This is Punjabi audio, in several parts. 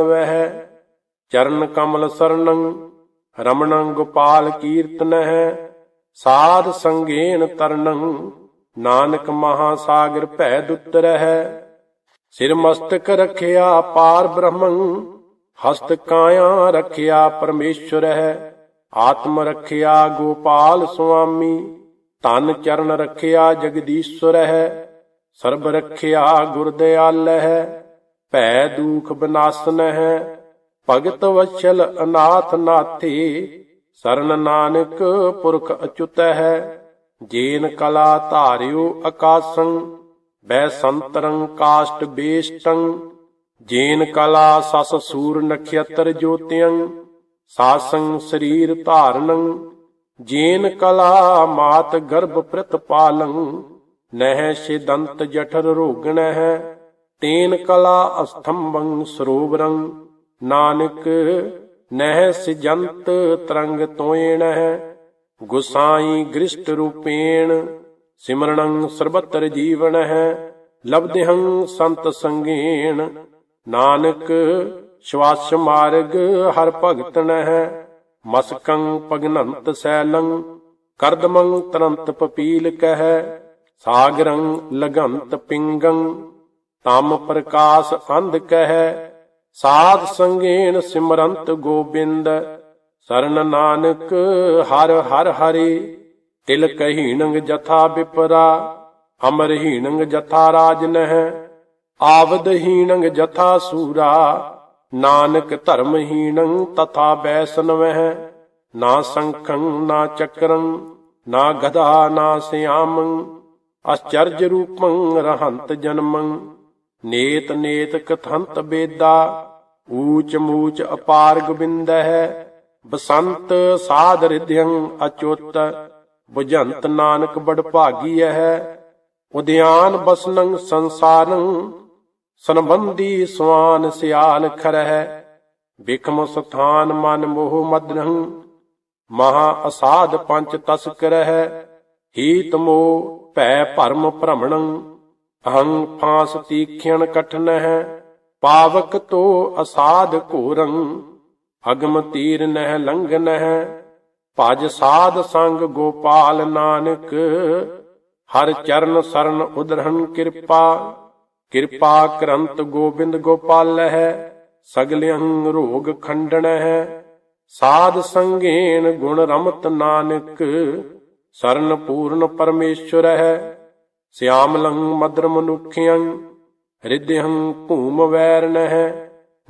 ਵਹਿ ਚਰਨ ਕਮਲ ਸਰਣੰ ਰਮਣੰ ਗੋਪਾਲ ਕੀਰਤਨਹਿ, ਸਾਧ ਸੰਗੇਨ ਤਰਨੰ, ਨਾਨਕ ਮਹਾ ਸਾਗਰ ਭੈ ਦੁਤਰਹਿ। ਸਿਰ ਮਸਤਕ ਰਖਿਆ ਪਾਰ ਬ੍ਰਹਮੰ, ਹਸਤ ਕਾਇਆ ਰਖਿਆ ਪਰਮੇਸ਼ਵਰ ਹੈ ਆਤਮ ਰਖਿਆ ਗੋਪਾਲ ਸੁਆਮੀ ਤਨ ਚਰਨ ਰਖਿਆ ਜਗਦੀਸ਼ਵਰ ਹੈ ਸਰਬ ਰਖਿਆ ਗੁਰਦਿਆਲ ਹੈ ਭੈ ਦੂਖ ਬਨਾਸਨ ਹੈ ਭਗਤ ਵਛਲ ਅਨਾਥ ਨਾਥੀ, ਸਰਨ ਨਾਨਕ ਪੁਰਖ ਅਚੁਤ ਹੈ ਜੇਨ ਕਲਾ ਧਾਰਿਓ ਆਕਾਸੰ ਬੈ ਸੰਤਰੰ ਕਾਸ਼ਟ ਬੇਸ਼ਟੰ, ਜੇਨ ਕਲਾ ਸਸ ਸੂਰ ਨਖਯਤਰ ਜੋਤਿਯੰ, ਸਾਸੰ ਸਰੀਰ ਧਾਰਨੰ, ਜੇਨ ਕਲਾ ਮਾਤ ਗਰਭ ਪ੍ਰਤ ਨਹਿ ਸਿਦੰਤ ਜਠਰ ਰੋਗਣਹਿ ਤੇਨ ਕਲਾ ਅਸਥੰਭੰ ਸਰੋਵਰੰ ਨਾਨਕ ਨਹਿ ਸਿਜੰਤ ਤਰੰਗ ਤੋਇਣਹਿ ਗੁਸਾਈ ਗ੍ਰਿਸ਼ਟ ਰੂਪੇਣ ਸਿਮਰਣੰ ਸਰਬਤਰ ਜੀਵਨ ਹੈ ਸੰਤ ਸੰਗੇਣ, ਨਾਨਕ ਸ਼ਵਾਸ ਮਾਰਗ ਹਰ ਭਗਤਨ ਹੈ ਮਸਕੰ ਪਗਨੰਤ ਸੈਲੰ, ਕਰਦਮੰ ਤਰੰਤ ਪਪੀਲ ਕਹਿ, ਸਾਗਰੰ ਲਗੰਤ ਪਿੰਗੰ ਤਮ ਪ੍ਰਕਾਸ਼ ਅੰਧ ਕਹਿ, ਸਾਧ ਸੰਗੇਣ ਸਿਮਰੰਤ ਗੋਬਿੰਦ, ਸਰਨ ਨਾਨਕ ਹਰ ਹਰ ਹਰੀ, ਤਿਲ ਕਹੀਣੰਗ ਜਥਾ ਵਿਪਰਾ ਅਮਰਹੀਣੰਗ ਜਥਾ ਰਾਜਨਹ ਆਵਦਹੀਣੰਗ ਜਥਾ ਸੂਰਾ, ਨਾਨਕ ਧਰਮਹੀਣੰ ਤਥਾ ਬੈਸਨਵਹਿ ਨਾ ਸੰਖੰ, ਨਾ ਚੱਕਰੰ, ਨਾ ਗਧਾ, ਨਾ ਸਿਆਮੰ, ਅਚਰਜ ਰੂਪੰ ਰਹੰਤ ਜਨਮੰ। ਨੇਤ ਨੇਤ ਕਥੰਤ ਬੇਦਾ, ਊਚ ਮੂਚ ਅਪਾਰ ਗੋਬਿੰਦਹਿ, ਬਸੰਤ ਸਾਧ ਰਿਧਿਯੰ ਅਚੁੱਤ ਬੁਝੰਤ ਨਾਨਕ ਬੜ ਭਾਗੀ ਹੈ ਉਦਿਆਨ ਬਸਨੰ ਸੰਸਾਰੰ ਸੰਬੰਧੀ ਸਵਾਨ ਸਿਆਲ ਖਰਹਿ ਬਿਕਮ ਸਥਾਨ ਮਨ ਮੋਹ ਮਦਨੰ, ਮਹਾ ਅਸਾਧ ਪੰਚ ਤਸਕਰਹਿ, ਹੀਤ ਮੋ ਭੈ ਭਰਮ ਭ੍ਰਮਣੰ। ਅਹੰ ਫਾਸ ਤੀਖਿਣ ਕਠਨਹਿ, ਪਾਵਕ ਤੋ ਅਸਾਧ ਘੋਰੰ, ਅਗਮ ਤੀਰ ਨਹਿ ਲੰਘਨਹਿ, ਭਜ ਸਾਧ ਸੰਗ ਗੋਪਾਲ ਨਾਨਕ, ਹਰ ਚਰਨ ਸਰਨ ਉਦਰਹਨ ਕਿਰਪਾ ਕਿਰਪਾ ਕਰੰਤ ਗੋਬਿੰਦ ਗੋਪਾਲ ਹੈ ਸਗਲਿਅੰ ਰੋਗ ਖੰਡਣ ਹੈ ਸਾਧ ਸੰਗੇਣ ਗੁਣ ਰਮਤ ਨਾਨਕ, ਸਰਨ ਪੂਰਨ ਪਰਮੇਸ਼ਵਰ ਹੈ ਸਿਆਮਲੰ ਮਦਰ ਮਨੁਖਿਅੰ ਹਿਰਦਿਅੰ ਭੂਮ ਵੈਰਨ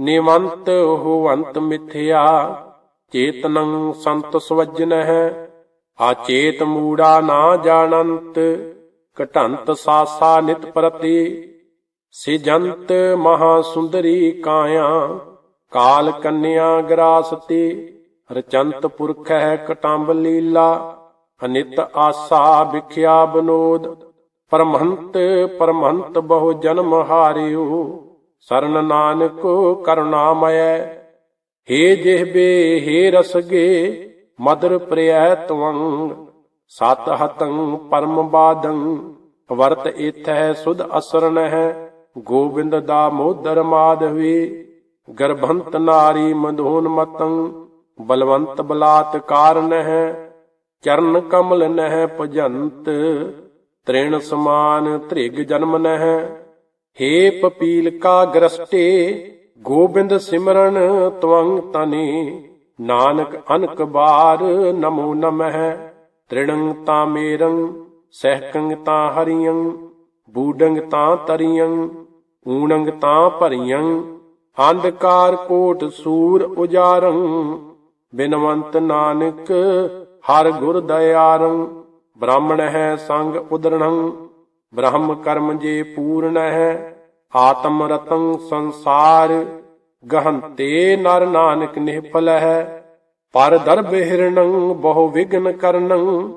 ਨਿਵੰਤ ਹੋਵੰਤ ਮਿਥਿਆ, ਚੇਤਨੰ ਸੰਤ ਸਵਜਨ ਆਚੇਤ ਮੂੜਾ ਨਾ ਜਾਣੰਤ, ਘਟੰਤ ਸਾਸਾ ਨਿਤ ਪ੍ਰਤੀ, ਸਿਜੰਤ ਮਹਾ ਸੁੰਦਰੀ ਕਾਇਆ, ਕਾਲ ਕੰਨਿਆ ਗਰਾਸਤੀ, ਰਚੰਤ ਪੁਰਖ ਹੈ ਕਟੰਬ ਲੀਲਾ, ਅਨਿਤ ਆਸਾ ਵਿਖਿਆ ਬਨੋਦ। ਪਰਮਹੰਤ ਪਰਮਹੰਤ ਬਹੁ ਜਨਮ ਹਾਰਿਓ। ਸਰਨ ਨਾਨਕ ਕਰੁਣਾਮਇ ਹੇ ਜਿਹਬੇ ਹੇ ਰਸਗੇ ਮਦਰ ਪ੍ਰਿਯ ਤਵੰ ਸਤ ਹਤੰ ਪਰਮ ਬਾਦੰ, ਵਰਤ ਇਥੈ ਸੁਧ ਅਸਰਨ ਹੈ ਗੋਬਿੰਦ ਦਾ ਮੋਦਰ ਮਾਧਵੀ ਗਰਭੰਤ ਨਾਰੀ ਮਧੋਨ ਮਤੰ, ਬਲਵੰਤ ਬਲਾਤ ਕਾਰਨ ਹੈ ਚਰਨ ਕਮਲ ਨਹਿ ਭਜੰਤ ਤ੍ਰਿਣ ਸਮਾਨ ਧ੍ਰਿਗ ਜਨਮ ਨਹਿ ਹੇ ਪਪੀਲ ਕਾ ਗ੍ਰਸਟੇ, ਗੋਬਿੰਦ ਸਿਮਰਨ ਤਵੰਗ ਤਨੀ, ਨਾਨਕ ਅਨਕ ਬਾਰ ਨਮੋ ਨਮਹਿ, ਤ੍ਰਿਣੰ ਤਾ ਮੇਰੰ, ਸਹਿਕੰਗ ਤਾ ਹਰੀਯੰ, ਬੂਡੰਗ ਤਾ ਤਰੀਯੰ, ਊਣੰਗ ਤਾ ਭਰੀਯੰ, ਅੰਧਕਾਰ ਕੋਟ ਸੂਰ ਉਜਾਰੰ, ਬਿਨਵੰਤ ਨਾਨਕ ਹਰ ਗੁਰ ਦਇਆਰੰ। ਬ੍ਰਾਹਮਣ ਹੈ, ਸੰਗ ਉਦਰਣੰ, ਬ੍ਰਹਮ ਕਰਮ ਜੇ ਪੂਰਨ ਹੈ, ਆਤਮ ਰਤੰ ਸੰਸਾਰ, ਗਹੰਤੇ ਨਰ ਨਾਨਕ ਨਿਹਪਲ ਹੈ। ਪਰ ਦਰਬ ਹਿਰਣੰ ਬਹੁ ਵਿਗਨ ਕਰਨੰ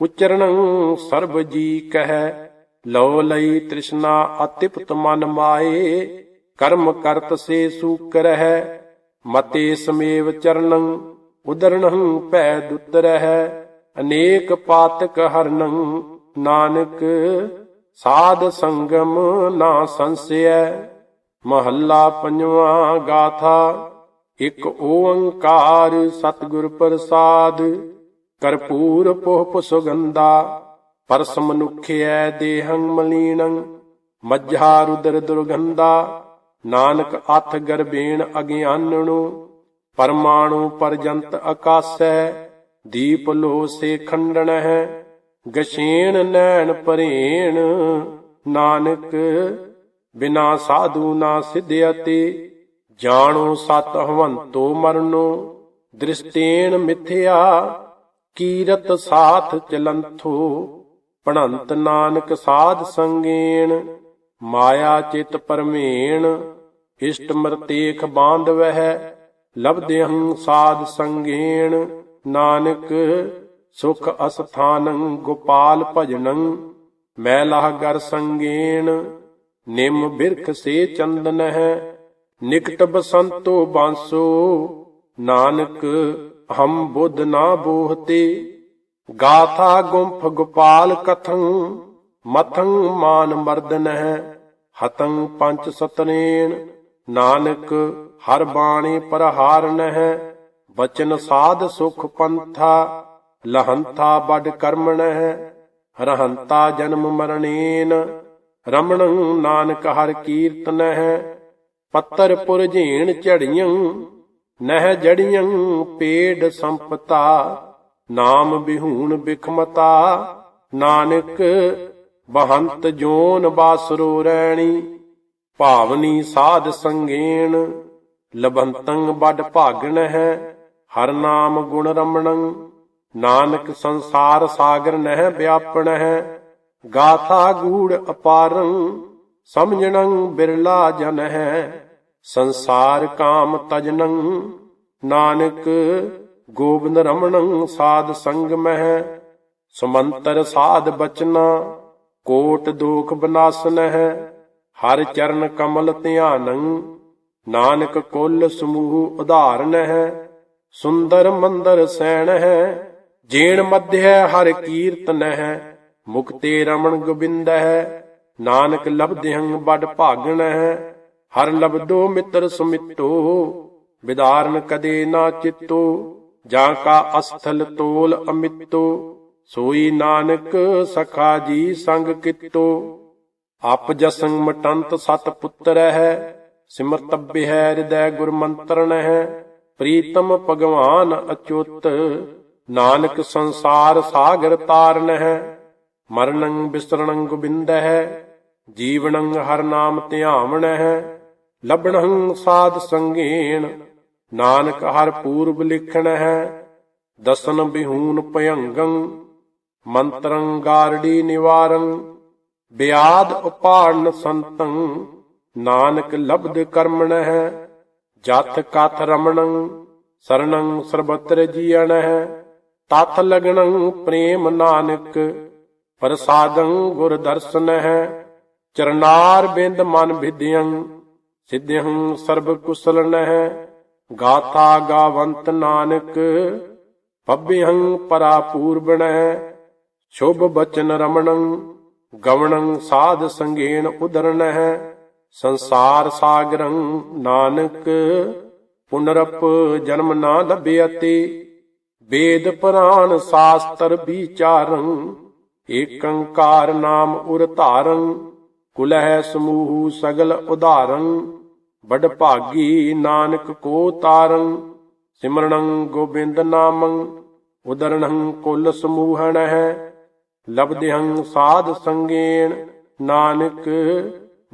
ਉਚਰਣੰ ਸਰਬ ਜੀ ਕਹੈ। ਲੋ ਲਈ ਤ੍ਰਿਸ਼ਨਾ ਅਤਿਪਤ ਮਨ ਮਾਏ, ਕਰਮ ਕਰਤ ਸੇ ਸੂਕਰ ਹੈ ਮਤੇ ਸਮੇਵ ਚਰਣੰ ਉਦਰਣੰ ਭੈ ਦੁਤਰ ਹੈ। ਅਨੇਕ ਪਾਤਕ ਹਰਨੰ ਨਾਨਕ, ਸਾਧ ਸੰਗਮ ਨਾ ਸੰਸਿਐ, ਮਹੱਲਾ ਪੰਜਵਾਂ ਗਾਥਾ, ਇੱਕ ਓੰਕਾਰ ਸਤਿਗੁਰ ਪ੍ਰਸਾਦ, ਕਰਪੂਰ ਪੋਪ ਸੁਗੰਧਾ, ਪਰਸ ਮਨੁਖਿਐ ਦੇਹੰ ਮਲੀਨੰ, ਮੱਝਾ ਰੁਦਰ ਦੁਰਗੰਧਾ, ਨਾਨਕ ਅਥ ਗਰਬੇਣ ਅਗਿਆਨਣੁ ਪਰਮਾਣੂ ਪਰਜੰਤ ਆਕਾਸੈ ਦੀਪ ਲੋ ਸੇ ਖੰਡਣ ਹੈ, ਗਸ਼ੇਣ ਨੈਣ ਪਰੇਣ ਨਾਨਕ, ਬਿਨਾ ਸਾਧੂ ਨਾ ਸਿਧਿਅਤੇ ਜਾਣੋ ਸਤ ਹਵੰਤੋ ਮਰਨੋ। ਦ੍ਰਿਸ਼ਟੇਨ ਮਿਥਿਆ, ਕੀਰਤ ਸਾਥ ਚਲੰਥੋ। ਪਣੰਤ ਨਾਨਕ ਸਾਧ ਸੰਗੇਣ, ਮਾਇਆ ਚਿਤ ਪਰਮੇਣ। ਇਸ਼ਟ ਮਰਤੇਖ ਬਾਂਧਵਹਿ ਲਬਦਿਹੰ ਸਾਧ ਸੰਗੇਣ। ਨਾਨਕ, ਸੁਖ ਅਸਥਾਨੰ, ਗੋਪਾਲ ਭਜਨੰ, ਮੈਲਾਹ ਗਰ ਸੰਗੇਣ, ਨਿਮ ਬਿਰਖ ਸੇ ਚੰਦਨ ਹੈ, ਨਿਕਟ ਬਸੰਤੋ ਬਾਂਸੋ, ਨਾਨਕ, ਹਮ ਬੁੱਧ ਨਾ ਬੋਹਤੇ, ਗਾਥਾ ਗੁੰਫ ਗੋਪਾਲ ਕਥੰ, ਮਥੰ ਮਾਨ ਮਰਦਨ ਹੈ, ਹਤੰ ਪੰਚ ਸਤਨੇਨ ਨਾਨਕ, ਹਰ ਬਾਣੀ ਪਰਹਾਰਨ ਹੈ ਬਚਨ ਸਾਧ ਸੁਖ ਪੰਥਾ, ਲਹੰਤਾ ਬਡ ਕਰਮਣ ਰਹੰਤਾ ਜਨਮ ਮਰਣੇਨ, ਰਮਣ ਨਾਨਕ ਹਰ ਕੀਰਤਨ ਪੱਤਰ ਪੁਰ ਝੀਣ ਝੜੀਆਂ, ਨਹਿ ਜੜੀਆਂ ਪੇੜ ਸੰਪਤਾ, ਨਾਮ ਬਿਹੂਣ ਬਿਖਮਤਾ, ਨਾਨਕ ਬਹੰਤ ਜੋਨ ਬਾਸਰੋ ਰੈਣੀ, ਭਾਵਨੀ ਸਾਧ ਸੰਗੇਣ, ਲਬੰਤੰ ਬਡ ਭਾਗਣ ਹੈ ਹਰ ਨਾਮ ਗੁਣ ਰਮਣੰ, ਨਾਨਕ ਸੰਸਾਰ ਸਾਗਰ ਨਹਿ ਵਿਆਪਣ ਗਾਥਾ ਗੂੜ ਅਪਾਰੰ, ਸਮਝਣੰ ਬਿਰਲਾ ਜਨ ਹੈ ਸੰਸਾਰ ਕਾਮ ਤਜਨੰ, ਨਾਨਕ ਗੋਬਿੰਦ ਰਮਣੰ ਸਾਧ ਸੰਗ ਮਹਿ, ਸਮੰਤਰ ਸਾਧ ਬਚਨਾ, ਕੋਟ ਦੋਖ ਬਨਾਸਨ ਹੈ ਹਰ ਚਰਨ ਕਮਲ ਧਿਆਨੰ, ਨਾਨਕ ਕੁੱਲ ਸਮੂਹ ਉਧਾਰਨ ਹੈ ਸੁੰਦਰ ਮੰਦਰ ਸੈਣ ਹੈ, ਜੀਣ ਮਧਿਐ ਹਰ ਕੀਰਤਨ ਹੈ ਮੁਕਤੇ ਰਮਣ ਗੋਬਿੰਦ ਹੈ ਨਾਨਕ ਲਬਦਿਹੰ ਬੜ ਭਾਗਣ ਹੈ ਹਰ ਲਬਦੋ ਮਿੱਤਰ ਸੁਮਿੱਤੋ, ਵਿਦਾਰਨ ਕਦੇ ਨਾ ਚਿੱਤੋ, ਜਾਂ ਕਾ ਅਸਥਲ ਤੋਲ ਅਮਿੱਤੋ, ਸੋਈ ਨਾਨਕ ਸਖਾ ਜੀ ਸੰਗ ਕਿਤੋ। ਅਪ ਜਸੰ ਮਟੰਤ ਸਤ ਪੁੱਤਰ ਹੈ, ਸਿਮਰਤਬਿ ਹੈ, ਹਿਰਦੈ ਗੁਰ ਮੰਤਰਣ ਹੈ। ਪ੍ਰੀਤਮ ਭਗਵਾਨ ਅਚੁੱਤ, ਨਾਨਕ ਸੰਸਾਰ ਸਾਗਰ ਤਾਰਨ ਹੈ ਮਰਨੰ ਬਿਸਰਣੰ ਗੋਬਿੰਦ ਹੈ ਜੀਵਨੰ ਹਰ ਨਾਮ ਧਿਆਵਣ ਲਬਣੰ ਸਾਧ ਸੰਗੇਣ ਨਾਨਕ ਹਰ ਪੂਰਬ ਲਿਖਣ ਦਸਨ ਬਿਹੂਨ ਭਯੰਗੰ, ਮੰਤਰੰ ਗਾਰੜੀ ਨਿਵਾਰੰ, ਬਿਆਦ ਉਪਾੜਨ ਸੰਤੰ, ਨਾਨਕ ਲਬਦ ਕਰਮਣ ਹੈ ਜਥ ਕਥ ਰਮਣੰ, ਸਰਣੰ ਸਰਬਤਰ ਜੀਅਣ ਹੈ ਲਗਣੰ ਪ੍ਰੇਮ ਨਾਨਕ, ਪ੍ਰਸਾਦੰ ਗੁਰ ਦਰਸ਼ਨ ਚਰਨਾਰ ਬਿੰਦ ਮਨ ਵਿਦਿਅੰ ਸਿਧਿਹੰ ਸਰਬ ਕੁਸਲ ਗਾਥਾ ਗਾਵੰਤ ਨਾਨਕ ਪੱਬਿਹੰ ਪਰਾ ਪੂਰਬਣੈ ਸ਼ੁਭ ਬਚਨ ਰਮਣੰ, ਗਵਣੰ ਸਾਧ ਸੰਗੇਣ ਉਦਰਨਹਿ ਸੰਸਾਰ ਸਾਗਰੰ ਨਾਨਕ, ਪੁਨਰਪ ਜਨਮ ਨਾ ਲਭਿਅਤੇ ਵੇਦ ਪੁਰਾਣ ਸਾਸਤਰ ਵਿਚਾਰੰ, ਏਕੰਕਾਰ ਨਾਮ ਉਰ ਧਾਰੰ, ਕੁਲਹਿ ਸਮੂਹ ਸਗਲ ਉਧਾਰੰ। ਬੜ ਭਾਗੀ ਨਾਨਕ ਕੋ ਤਾਰੰ ਸਿਮਰਣੰ ਗੋਬਿੰਦ ਨਾਮੰ ਉਦਰਣੰ ਕੁਲ ਸਮੂਹਣ ਹੈ ਲਬਦਿਹੰ ਸਾਧ ਸੰਗੇਣ, ਨਾਨਕ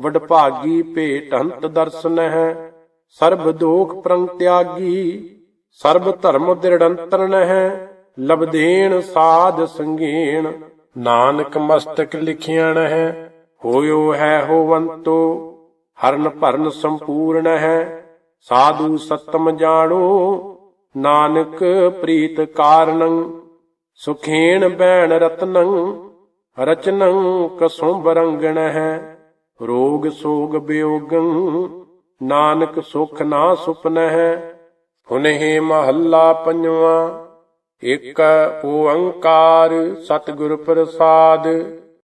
ਵਡਭਾਗੀ ਭੇਟ ਭੇਟੰਤ ਦਰਸ਼ਨ ਹੈ। ਸਰਬ ਦੋਖ ਪ੍ਰੰਗ ਤਿਆਗੀ, ਸਰਬ ਧਰਮ ਦਿਰੜੰਤਰਨ ਹੈ ਲਬਦੇਣ ਸਾਧ ਸੰਗੇਣ, ਨਾਨਕ ਮਸਤਕ ਲਿਖਿਆਣ ਹੈ ਹੋਇਓ ਹੈ ਹੋਵੰਤੋ, ਹਰਨ ਭਰਨ ਸੰਪੂਰਨ ਹੈ। ਸਾਧੂ ਸਤਮ ਜਾਣੋ, ਨਾਨਕ ਪ੍ਰੀਤ ਕਾਰਣੰ ਸੁਖੇਣ ਬੈਣ ਰਤਨੰ, ਰਚਨੰ ਕਸੋਂ ਬਰੰਗਣ ਹੈ। ਰੋਗ ਸੋਗ ਬਿਯੋਗੰ ਨਾਨਕ ਸੁਖ ਨਾ ਸੁਪਨ ਹੈ ਹੁਨਹਿ ਮਹੱਲਾ ਪੰਜਵਾ ਇਕ ਓੰਕਾਰ ਸਤਿਗੁਰ ਪ੍ਰਸਾਦ।